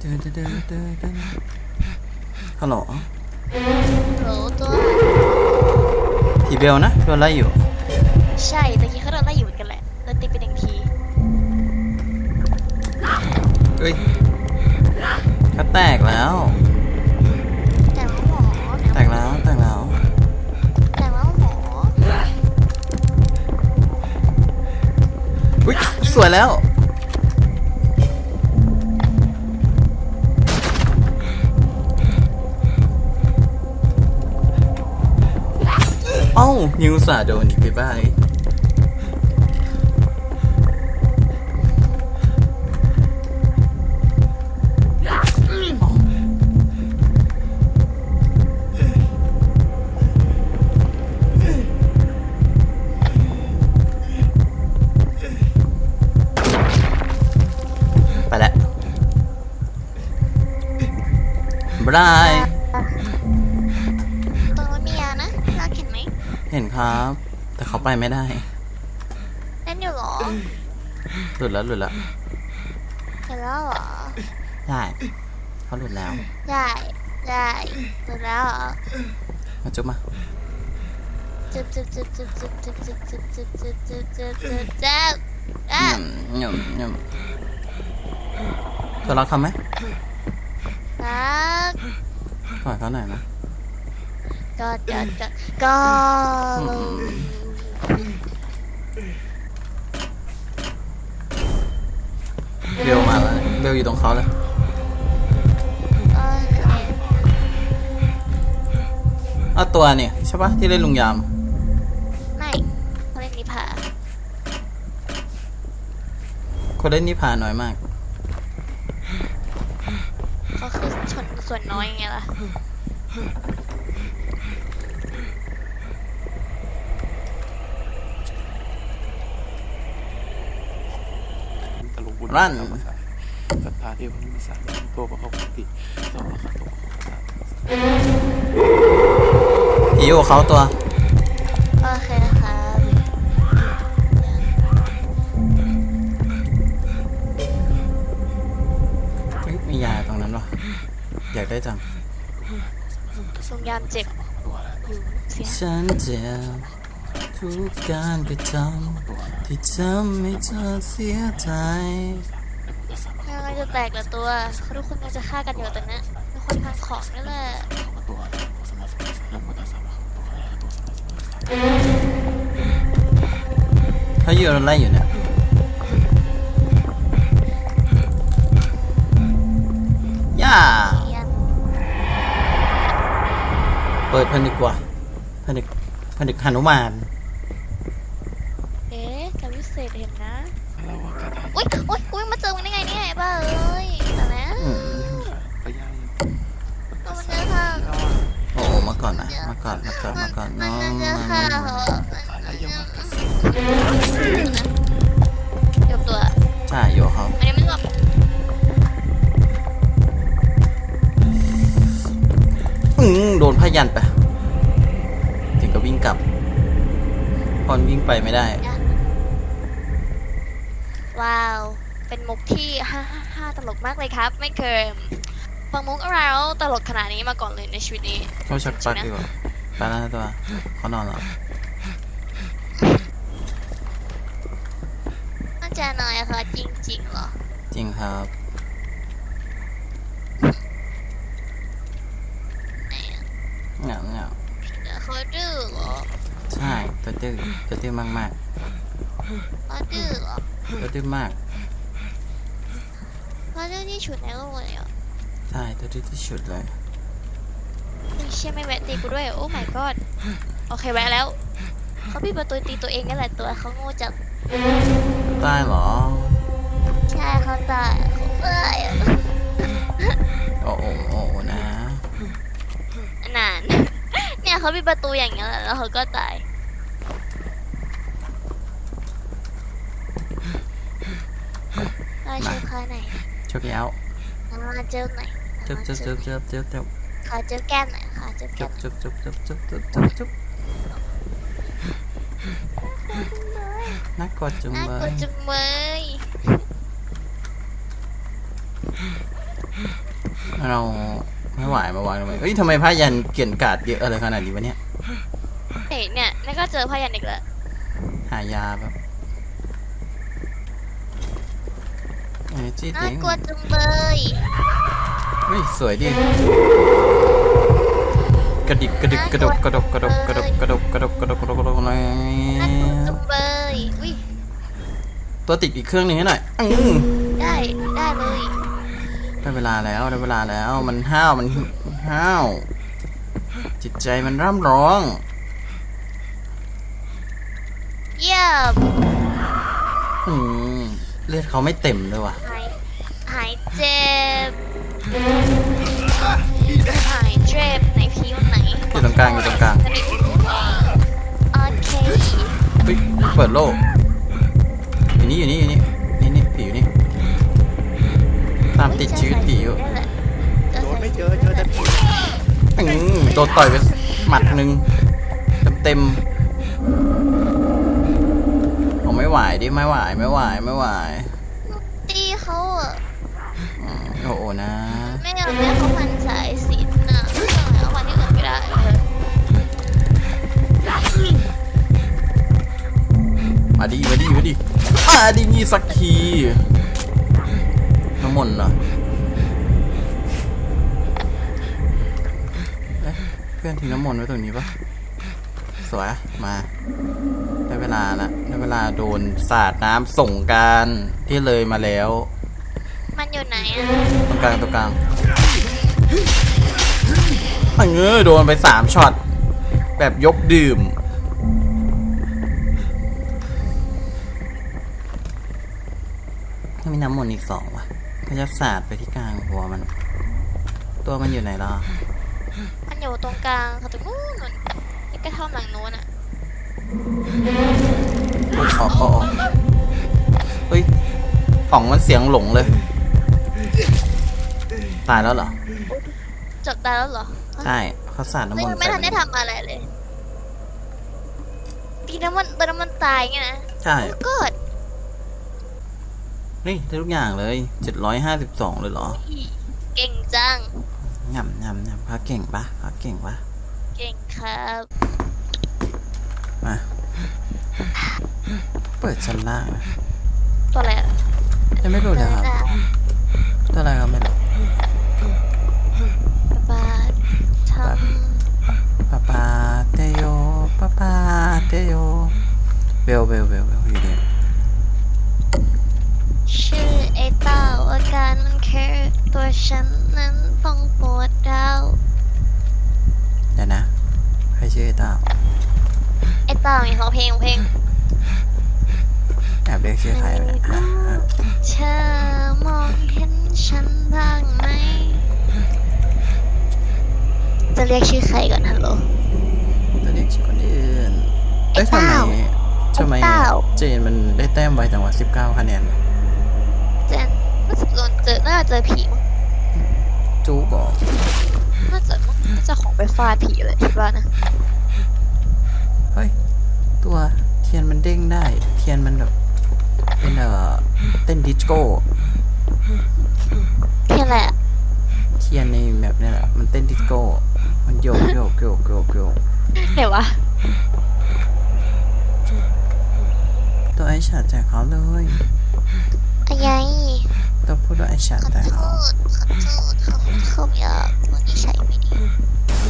เดินเดินเดินเดินเดินฮัลโหลโหลตัวอีเบลนะโดนไล่อยู่ ใช่ตะกี้เขาโดนไล่อยู่เหมือนกันแหละแล้วตีไปหนึ่งทีเฮ้ยก็แตกแล้ว แต่ว่าหมอแตกแล้วแตกแล้วแต่ว่าหมออุ้ยสวยแล้ว อ้ายิงอุตส่าห์โดนอีกไปบ้าย เขาไปไม่ได้ เล่นอยู่เหรอหลุดแล้วหลุดแล้วเห็นแล้วเหรอ ได้เขาหลุดแล้ว ได้ได้ดูแล้วเหรอมาจุ๊บมาจึ๊บจึ๊บจึ๊บจึ๊บจึ๊บจึ๊บจึ๊บจึ๊บจึ๊บจึ๊บจึ๊บจึ๊บจึ๊บจึ๊บอะหยุ่มหยุ่มเธอรักเขาไหมรักกอดเขาหน่อยนะ กอดกอดกอดกอด เบลมาแล้วเบลอยู่ตรงเขาเลยเอ้ยเอาตัวเนี่ยใช่ปะที่เล่นลุงยาม ไม่เขาเล่นนิพาคนเล่นนิพาน้อยมาก เขาคือชนส่วนน้อยไงล่ะ ตะลุบุญ รั่นศรัทธาเทพนิสานตัวประกอบติสองขันตัวประกอบอีโอเขาตัว โอเคครับเฮ้ยมียาตรงนั้นวะอยากได้จัง ทรงยามเจ็บอยู่เสีย ฉันเจ็บทุกการกระทำ ที่ทำให้เธอเสียใจยังไงจะแตกละตัวเขาทุกคนยังจะฆ่ากันอยู่แต่เนี้ยเป็นคนพังของนั่นแหละเขาอยู่ไล่อยู่เนี่ยย่าเนียนเปิดผนึกว่ะผนึกผนึกหนุมาน เอ๊ะกับวิเศษเห็นนะ เราว่าคาถา อุ้ยอุ้ยอุ้ยมาเจอมันได้ไงเนี่ยไอ้บ้าเอ้ยแต่นะอืมพยานตัวมันจะฆ่าโอ้มาก่อนนะมาก่อนมาก่อนมาก่อนมัน้นองจะมาฆ่ามาเหรออะไรยังว่ากันยกตัวใช่อยู่กับเขาอันนี้มันแบบอืมโดนพยันไป ถึงก็วิ่งกลับพอนวิ่งไปไม่ได้ ว้าว เป็นมุกที่ฮ่าฮ่าฮ่าตลกมากเลยครับ ไม่เคยฟังมุกอะไรแล้วตลกขนาดนี้มาก่อนเลยในชีวิตนี้เขาชักปลักดีกว่าไปแล้วนะตัวเขานอนแล้วน่าจะนายอะค่ะจริงๆเหรอ จริงครับไหนอะเหงาเหงาเดี๋ยวเขาดื้อเหรอใช่ตัวดื้อตัวดื้อมากมากเขาดื้อเหรอๆ ตัวดื้อมาก เขาดื้อที่สุดในโลกเลยเหรอใช่ตัวดื้อที่สุดเลย อุ้ยเชี่ยไม่แวะตีกูด้วย โอ้ my god โอเคแวะแล้ว เขาปิดประตูตีตัวเองนั่นแหละตัวเขาโง่จังตายเหรอ ใช่เขาตายเขาตายอโอ้โอ้โอ้นะ นาน เนี่ยเขาปิดประตูอย่างเงี้ยแหละแล้วเขาก็ตาย มาช่วยเขาหน่อยช่วยพี่เอามาเจอหน่อยจุ๊บจุ๊บจุ๊บจุ๊บจุ๊บจุ๊บขอเจอแก้มหน่อยขอเจอแก้จุ๊มบจุ๊บจุ๊บจุ๊บจุ๊บจุ๊บจุ๊บจุ๊บน่ากดจุงน่าเลกลัวยจุงเมยเราไม่ไหวมาวางทำไมเฮ้ยทำไมผ้ายันเกลี่ยนกาดเยอะอะไรขนาดนี้วะเนี่ยเฮ้ยเนี่ยนี่ก็เจอพยันอีกแล้วหายาแบบ เอ้ยจี้น่าติ๋งกลัวจังเลยเฮ้ยสวยดิกระดิกกระดิกกระดกกระดกกระดกกระดกกระดกกระดกกระดกกระดกกระดกอะไรน่ากลัวจังเลยอุ้ยตัวติดอีกเครื่องหนึ่งให้หน่อยอื้อได้ได้เลยได้เวลาแล้วได้เวลาแล้วมันห้าวมันห้าว จิตใจมันร่ำร้อง เยี่ยม อืม เลือดเขาไม่เต็มเลยว่ะ หายหายเจ็บหายเจ็บไหนพี่อยู่ไหนอยู่ตรงกลางอยู่ตรงกลาง โอเคเฮ้ยเปิดโลกอยู่นี่อยู่นี่อยู่นี่นี่นี่ผีอยู่นี่ตามติดชีวิตผีอยู่นั่นแหละเจอโดนใส่ไม่เจอเจอแต่ผีอืมโดนต่อยไปหมัดหนึ่งเต็มเต็มๆโอ้ ไม่ไหวดิไม่ไหวไม่ไหวไม่ไหวตีเขาอะอืมโอ้โหนะ ไม่เอาแม่เขาพันสายสิญจนน่ะเอาวันที่อื่นไม่ได้เลยมาดีมาดีมาดีมาดีนี่สักทีน้ำมนต์เหรอเอ๊ะเพื่อนทิ้งน้ำมนต์ไว้ตรงนี้ปะสวยมาได้เวลาละได้เวลาโดนสาดน้ำส่งกรารที่เลยมาแล้วมันอยู่ไหนอะตรงกลางตรงกลางเออโดนไปสามช็อต แบบยกดื่ม ถ้ามีน้ำมนต์อีกสองว่ะก็จะสาดไปที่กลางหัวมัน ตัวมันอยู่ไหนล่ะมันอยู่ตรงกลางเขาตรงนู้นนู่นนี่กระท่อมหลังนู้นอะ ออกออกออกเฮ้ยอ๋องมันเสียงหลงเลย ตายแล้วเหรอ จบได้แล้วเหรอใช่เขาสาดน้ำไม่มนต์ไม่ใส่ทันได้มันทำอะไรเลยตีน้ำมันตอนน้ำมันตายไงนะใช่ ก็นี่ได้ทุกอย่างเลยเจ็ดร้อยห้าสิบสองเลยเหรอเก่งจัง ยำยำยำพักเก่งปะพักเก่งปะ เก่งครับ มา เปิดชั้นล่างนะตัวอะไรอะยังไม่รู้เลยครับได้ตัวอะไรครับไม่รู้บาททปาปาเตโยปาปาเตโยเบลเบลเบลเบลอยู่ดีำชื่อไอ้เต้าอาการมันคือตัวฉันนั้นต้องปวดร้าวเดี๋ยวนะใครชื่อไอ้ตา ไอ้เต้ามีร้องเพลงร้องเพลงแอบเรียกชื่อใครไปเนี่ยฮะฮะเธอมองเห็นฉันบ้างไหม จะเรียกชื่อใครก่อนฮัลโหลจะเรียกชื่อคนอื่นเอ้ยไอ้ทำไมเต้าทำไมไอ้เต้าเจนมันได้แต้มไวจังหวะสิบเก้าคะแนนเจนน่าจะโดนเจอน่าจะเจอผีมั้งจูกอน่าจะมั้งน่าจะของไปฟาดผีเลยคิดว่านะเฮ้ย ตัวเทียนมันเด้งได้ เทียนมันแบบเป็นเอ่อเต้นดิสโก้เพียงแหละเทียนในแบบนี้แหละมันเต้นดิสโก้ มันโยกโยกโยกโยกโยกเดี๋ยววะตัวไอชาแจกเขาเลยอะไรต้องพูดว่าไอชาขอแจกโทเขาษขอโทษขอโทษเขาอยากวันนี้ใช้ไม่ดี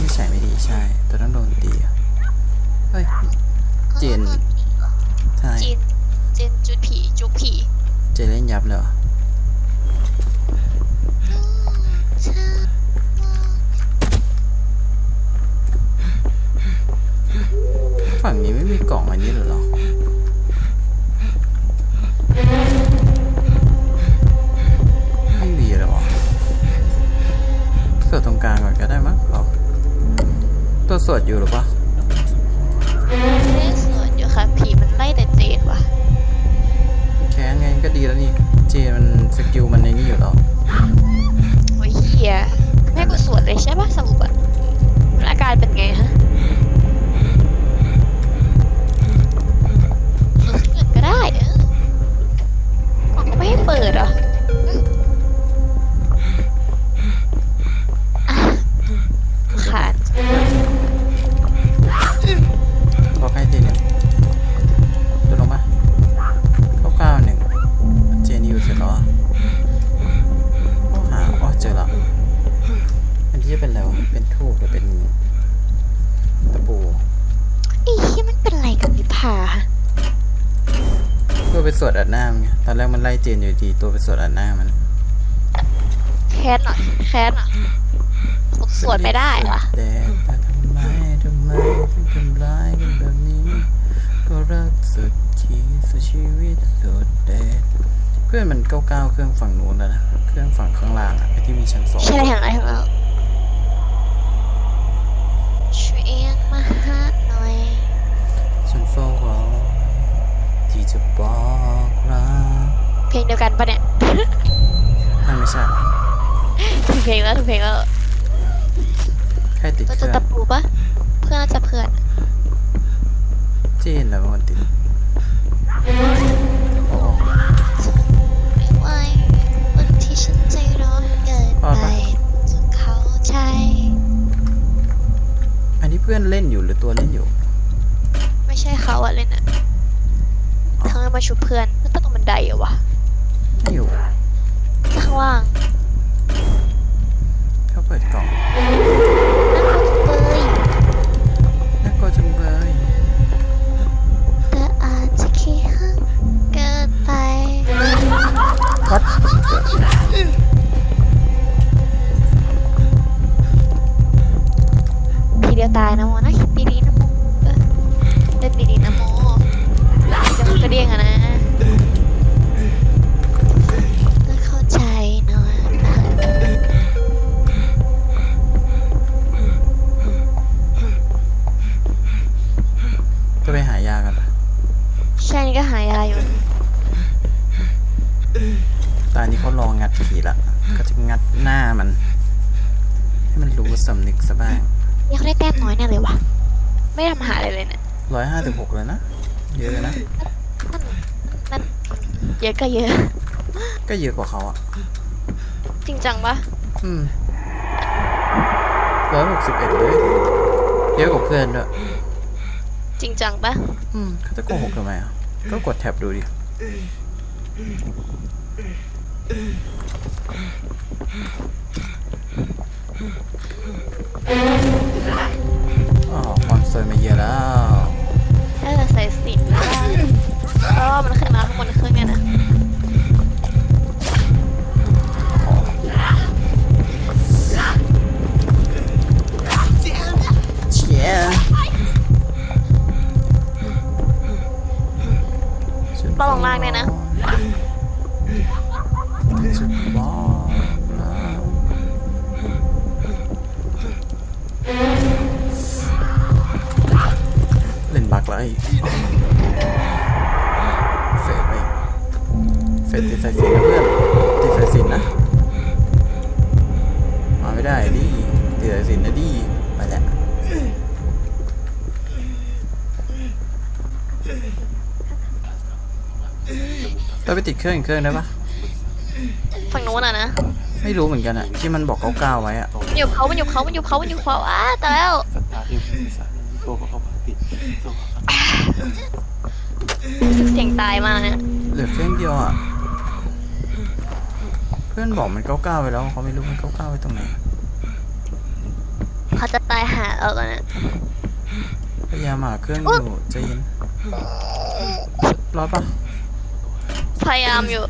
นิสัยไม่ดีใช่ ตัวต้องโดนตีอะเฮ้ย đẹp nữa. สวดอัดหน้ามันไงตอนแรกมันไล่เจนอยู่ดีตัวไปสวดอัดหน้ามันแคสหน่อยแคสหน่อยสวดไม่ได้วะแต่แต่ทำไมทำไมถึงทำร้ายกันแบบนี้ ก็รักสุดขีดสุดชีวิตสุดเด็ดเพื่อนมันเก้าเก้าเครื่องฝั่งนู้นแล้วนะเครื่องฝั่งข้างล่างอะไอที่มีชั้นสองใช่เห็นไหมเห็นไหมช่วยเองมาหาหน่อย ฉันเฝ้ารอที่ จะบอกรักเพลงเดียวกันปะเนี่ย นั่นไม่ใช่หรอถูกเพลงแล้วถูกเพลงแล้วใครติดตัวเคจะรื่องตะปูปะเพื่อนน่าจะเพื่อนเจนแล้วเป็นคนติดโอ้โห ไม่ไหววันที่ฉันใจร้อนเกินรอดไปปะจะเข้าใจ อันนี้เพื่อนเล่นอยู่หรือตัวเล่นอยู่ ไม่ใช่เขาอะเล่นอะเขาเลยมาชุบเพื่อนแล้วต้องตรงบันไดเหรอวะไม่อยู่ข้างล่างเขาเปิดกล่อง ตอนนี้เขาลองงัดผีละ ก็จะงัดหน้ามัน ให้มันรู้สำนึกซะบ้างนี่เขาได้แต้มน้อยแน่เลยวะไม่ได้ทำหาอะไรเลยเนี่ยร้อยห้าสิบหกเลยนะ เยอะเลยนะ นั่นนั่นเยอะก็เยอะ ก็เยอะกว่าเขาอะ จริงจังปะอืมร้อยหกสิบเอ็ดเลย เยอะกว่าเพื่อนด้วย จริงจังปะอืมเขาจะโกหกทำไมอะ ก็กดแท็บดูดิ อ๋อความสวยมาเยอะแล้วเออใส่สินได้ก็มันขึ้นมาข้างบนเครื่องเนี่ยนะ เฟดติดสายสินนะเพื่อนติดสายสินนะมาไม่ได้ดิติดสายสินนะดิไปแล้วต้องไปติดเครื่องอีกเครื่องได้ปะฝั่งนู้นอะนะ ไม่รู้เหมือนกันอะที่มันบอกเก้าๆไว้อะมันอยู่เขามันอยู่เขามันอยู่เขามันอยู่เขาอ้าแต่แล้วศรัทธาที่มีสารตัวประกอบปกติตัวประกอบรู้สึกเสียงตายมากเนี่ยเหลือเครื่องเดียวอะเพื่อนบอกมันเก้าเก้าไปแล้วเขาไม่รู้มันเก้าเก้าไปตรงไหนเขาจะตายหาเราแล้วเนี่ยพยายามหาเครื่องอยู่ใจเย็นรอดปะพยายามอยู่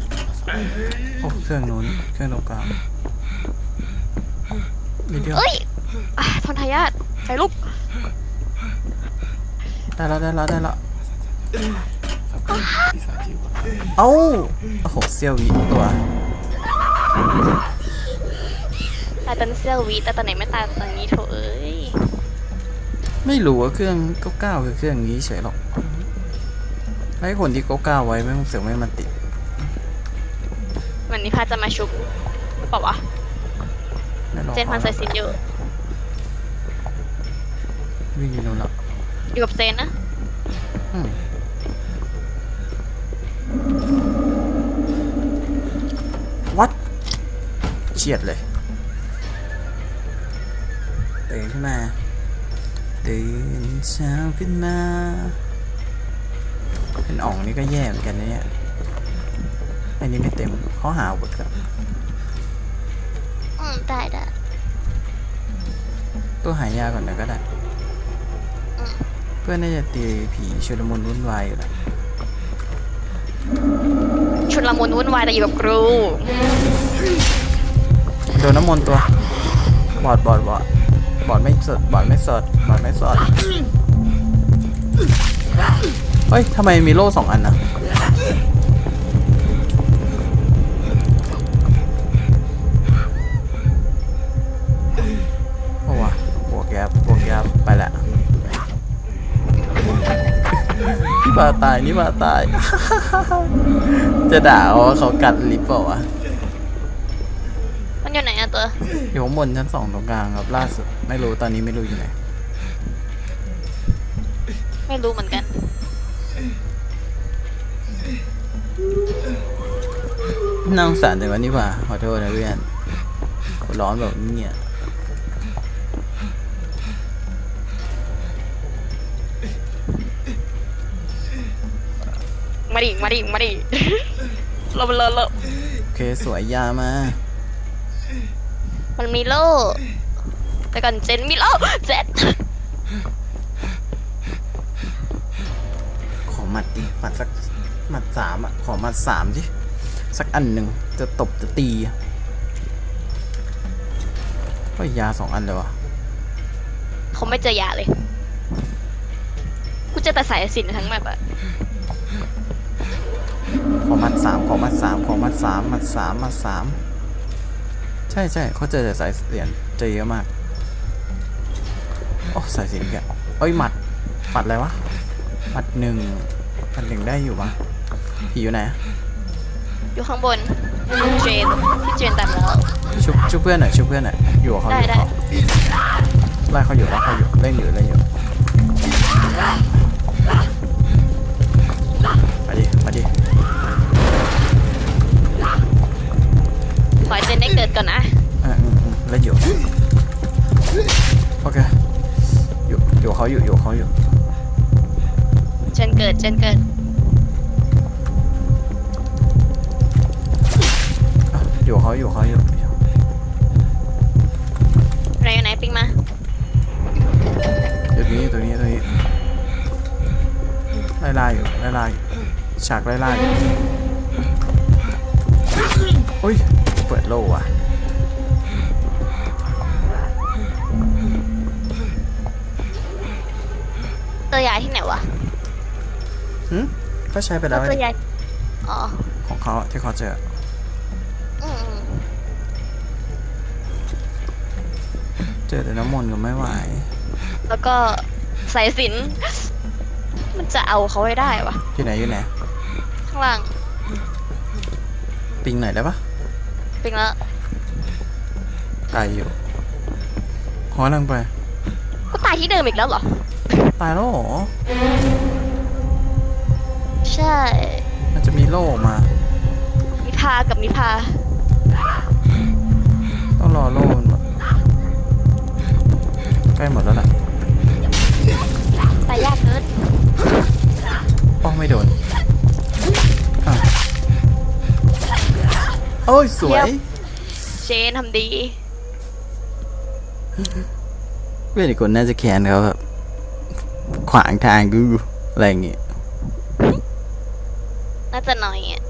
โอ้เครื่องนู้นเครื่องตรงกลางนิดเดียวเอ้ยอะทนทายาทไปลุกได้แล้วได้แล้วได้แล้วครับที่สารที่ว่าเอ้าโอ้โหเซียววิตัว ตายตอนเซลวีแต่ตอนไหนไม่ตายตอนนี้โถเอ้ยไม่รู้ว่าเครื่องเก้าเก้าคือเครื่องนี้เฉยหรอกไอ้คนที่เก้าเก้าไว้ไม่เสือกไม่มาติดวันนี้พาจะมาชุบเปล่าวะไม่รอเจนพันใส่สินอยู่วิ่งอยู่นู่นแล้วอยู่กับเจนนะอืม ฉียดเลยตื่นขึ้นมาตื่นเช้าขึ้นมา เป็นอ่องนี่ก็แย่เหมือนกันนะเนี่ยอันนี้ไม่เต็มเขาหาอาวุธครับอืมได้ได้ตัวหายาก่อนเดี๋ยวก็ได้ เพื่อนน่าจะตีผีชุลมุนวุ่นวายอยู่แล้วชุนละมุนวุ่นวายแต่อยู่กับครู โดนน้ำมนต์ตัว บอดบอดบอดบอดไม่สดบอดไม่สดบอดไม่สดเฮ้ยทำไมมีโล่สองอันนะโอ้วะบวกแยบบวกแยบไปละนี่มาตายนี่มาตาย จะด่าว่าเขากัดลิปเปล่าวะ มันอยู่ไหนอะตัวอยู่ข้างบนชั้นสองตรงกลางครับล่าสุดไม่รู้ตอนนี้ไม่รู้อยู่ไหนไม่รู้เหมือนกันน่าสงสารแต่วันนี้ว่าขอโทษนะเพื่อนร้อนแบบนี้เนี่ยมาดิมาดิมาดิเราไปเลยเลยโอเคสวยยามา มันมีโล่แต่ก่อนเจนมีโล่เจนขอหมัดดิหมัดสักหมัดสามอะ ขอหมัดสามดิ สักอันหนึ่งจะตบจะตีอะก็ยาสองอันเลยวะเขาไม่เจอยาเลย กูเจอแต่สายสิญจนทั้งแบบอะขอหมัดสามขอหมัดสามขอหมัดสามหมัดสามหมัดสาม ใช่ใช่เขาเจอแต่สายเสียนเจอเยอะมากโอ้สายสิญจนแกเอ้ยหมัดหมัดอะไรวะหมัดหนึ่งหมัดหนึ่งได้อยู่ปะผีอยู่ไหนอะอยู่ข้างบนเจนที่เจนตามแล้วชุบชุบเพื่อนหน่อยชุบเพื่อนหน่อยอยู่กับเขาอยู่ได้กับเขาไล่เขาอยู่ไล่เขาอยู่เล่นอยู่เล่นอยู่มาดิมาดิ ขอให้เจนได้เกิดก่อนนะอ่าอืมอืมเล่นอยู่โอเคอยู่อยู่กับเขาอยู่อยู่กับเขาอยู่เจนเกิดเจนเกิดอะอยู่กับเขาอยู่กับเขาอยู่อะไรอยู่ไหนปิงมาอยู่ตรงนี้ตรงนี้ตรงนี้ไล่ล่าอยู่ไล่ล่าอยู่ฉากไล่ล่าอยู่อุ้ย เปิดโล่อะเจอยาที่ไหนวะหืมก็ใช้ไปแล้วเจอยาอ๋อ ของเขาที่เขาเจออืมอืมเจอแต่น้ำมนต์ก็ไม่ไหว แล้วก็สายสิญจนมันจะเอาเขาให้ได้วะอยู่ไหนอยู่ไหน ข้างล่าง ปิงไหนอยได้ปะ ปิงแล้วไกลอยู่ขอลังไป ก็ตายที่เดิมอีกแล้วเหรอ ตายแล้วเหรอใช่ มันจะมีโล่ออกมา นิพากับนิพา ต้องรอโล่มันหมดใกล้หมดแล้วล่ะตายยากเกินป้องไม่โดน โอ้ยสวยเจนทำดี เพื่อนอีกคนน่าจะแคนเขาแบบขวางทางกูอะไรอย่างงี้น่าจะหน่อยอะ